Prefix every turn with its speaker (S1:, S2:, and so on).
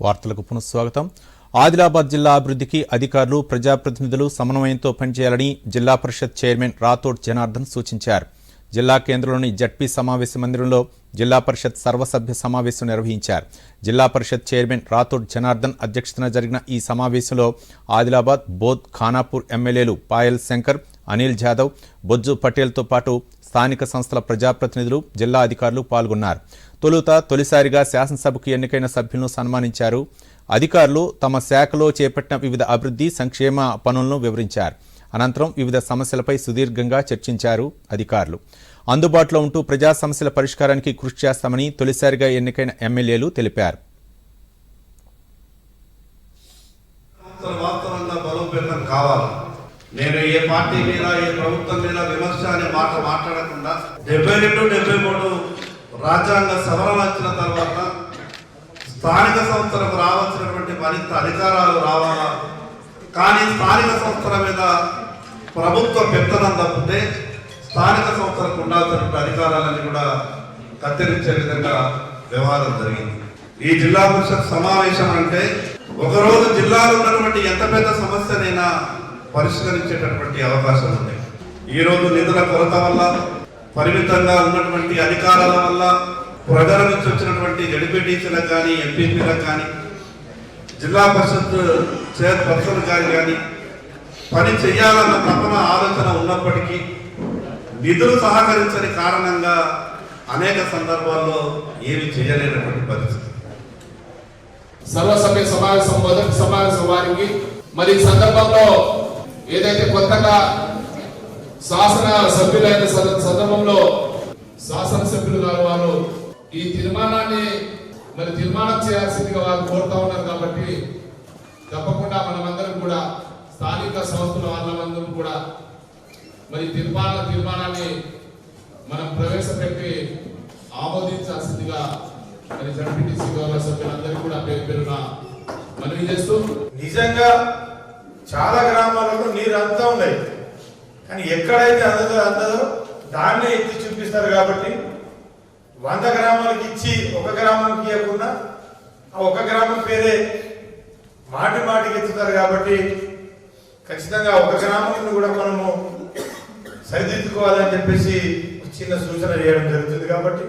S1: వార్తలకు పునఃస్వాగతం. ఆదిలాబాద్ జిల్లా అభివృద్ధికి అధికారులు ప్రజాప్రతినిధులు సమన్వయంతో పనిచేయాలని జిల్లా పరిషత్ చైర్మన్ రాథోడ్ జనార్దన్ సూచించారు. జిల్లా కేంద్రంలోని జడ్పీ సమావేశ మందిరంలో జిల్లా పరిషత్ సర్వసభ్య సమావేశం నిర్వహించారు. జిల్లా పరిషత్ చైర్మన్ రాథోడ్ జనార్దన్ అధ్యక్షతన జరిగిన ఈ సమావేశంలో ఆదిలాబాద్ బోధ్ ఖానాపూర్ ఎమ్మెల్యేలు పాయల్ శంకర్ అనిల్ జాదవ్ బొజ్జు పటేల్తో పాటు స్థానిక సంస్థల ప్రజాప్రతినిధులు జిల్లా అధికారులు పాల్గొన్నారు. తొలుత తొలిసారిగా శాసనసభకు ఎన్నికైన సభ్యులను సన్మానించారు. అధికారులు తమ శాఖలో చేపట్టిన వివిధ అభివృద్ధి సంక్షేమ పనులను వివరించారు. అనంతరం వివిధ సమస్యలపై సుదీర్ఘంగా చర్చించారు అధికారులు. అందుబాటులో ఉంటూ ప్రజా సమస్యల పరిష్కారానికి కృషి చేస్తామని తొలిసారిగా ఎన్నికైన ఎమ్మెల్యేలు తెలిపారు.
S2: వాస్తవంగా బలోపేతం కావాలి. నేను ఏ పార్టీ మీద ఏ ప్రభుత్వం మీద విమర్శ అనే మాట మాట్లాడకుండా డెబ్బై రెండు డెబ్బై మూడు రాజ్యాంగ సవరణ వచ్చిన తర్వాత స్థానిక సంస్థలకు రావాల్సినటువంటి మరింత అధికారాలు రావాలా? కానీ స్థానిక సంస్థల మీద ప్రభుత్వ పెత్తనం తప్పితే స్థానిక సంస్థలకు ఉండాల్సినటువంటి అధికారాలన్నీ కూడా కత్తిరించే విధంగా వ్యవహారం జరిగింది. ఈ జిల్లా పరిషత్ సమావేశం అంటే ఒకరోజు జిల్లాలో ఉన్నటువంటి ఎంత పెద్ద సమస్యనైనా పరిష్కరించేటటువంటి అవకాశం ఉంది. ఈ రోజు నిధుల కొరత వల్ల పరిమితంగా ఉన్నటువంటి అధికారాల వల్ల ప్రజల నుంచి వచ్చినటువంటి జడ్పీటీసీలకు కానీ ఎంపీపీలకు కానీ జిల్లా పరిషత్ చైర్పర్సన్ గారు కానీ పని చేయాలన్న తపన ఆలోచన ఉన్నప్పటికీ నిధులు సహకరించని కారణంగా అనేక సందర్భాల్లో ఏమి చేయలేనటువంటి పరిస్థితి.
S3: సర్వసభ్య సమావేశం మొదటి సమావేశం వారికి మరి సందర్భంలో ఏదైతే కొత్తగా శాసన సభ్యులైన సందర్భంలో శాసనసభ్యులు గారు వారు ఈ తీర్మానాన్ని మరి తీర్మానం చేయాల్సిందిగా వారు కోరుతా ఉన్నారు కాబట్టి తప్పకుండా మనమందరం కూడా స్థానిక సంస్థల వాళ్ళందరం కూడా మరి తీర్మాన తీర్మానాన్ని మనం ప్రవేశపెట్టి ఆమోదించాల్సిందిగా మరి జడ్పీటీసీ గౌరవ సభ్యులందరికీ కూడా పేరు పేరున మనవి చేస్తూ
S4: నిజంగా చాలా గ్రామాలు నీరు కానీ ఎక్కడైతే అందదో అందదో దాన్నే ఎత్తి చూపిస్తారు కాబట్టి వంద గ్రామాలకు ఇచ్చి ఒక గ్రామానికి ఇవ్వకుండా ఆ ఒక గ్రామం పేరే మాటి మాటికి ఎత్తుతారు కాబట్టి ఖచ్చితంగా ఒక గ్రామం కూడా మనము సరిదిద్దుకోవాలని చెప్పేసి చిన్న సూచన చేయడం జరుగుతుంది కాబట్టి